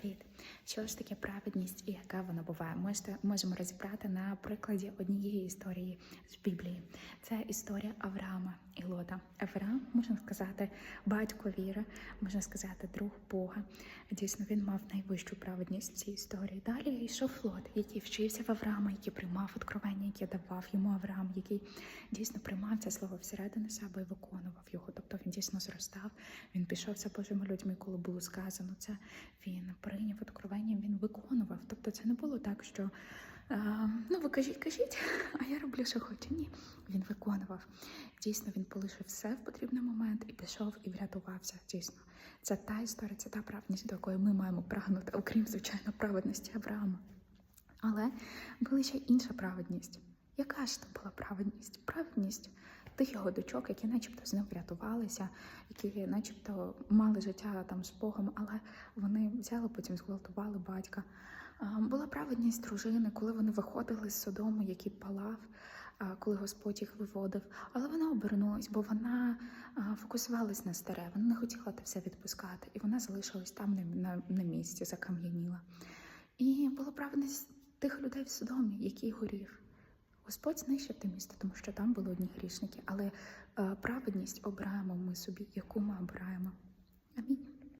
Привіт! Що ж таке праведність і яка вона буває? Можете можемо розібрати на прикладі однієї історії з Біблії. Це історія Авраама і Лота. Авраам, можна сказати, батько віри, можна сказати, друг Бога. Дійсно, він мав найвищу праведність в цій історії. Далі йшов Лот, який вчився в Авраама, який приймав откровення, яке давав йому Авраам, який дійсно приймав це слово всередину себе і виконував його. Тобто він дійсно зростав. Він пішов за Божими людьми, коли було сказано це. Він прийняв откровення, він виконував. Тобто це не було так, що ну ви кажіть, кажіть, а я роблю, що хочу. Ні, він виконував. Дійсно, він полишив все в потрібний момент і пішов і врятувався. Дійсно, це та історія, це та праведність, до якої ми маємо прагнути, окрім звичайно праведності Авраама. Але була ще інша праведність. Яка ж то була праведність? Праведність тих його дочок, які начебто з ним врятувалися, які начебто мали життя там з Богом, але вони взяли, потім зґвалтували батька. Була праведність дружини, коли вони виходили з Содому, який палав, коли Господь їх виводив. Але вона обернулась, бо вона фокусувалась на старе, вона не хотіла те все відпускати, і вона залишилась там на, на, місці, закам'яніла. І була праведність тих людей в Содомі, який горів. Господь знищив те місто, тому що там були одні грішники, але е, праведність обираємо ми собі, яку ми обираємо. Амінь.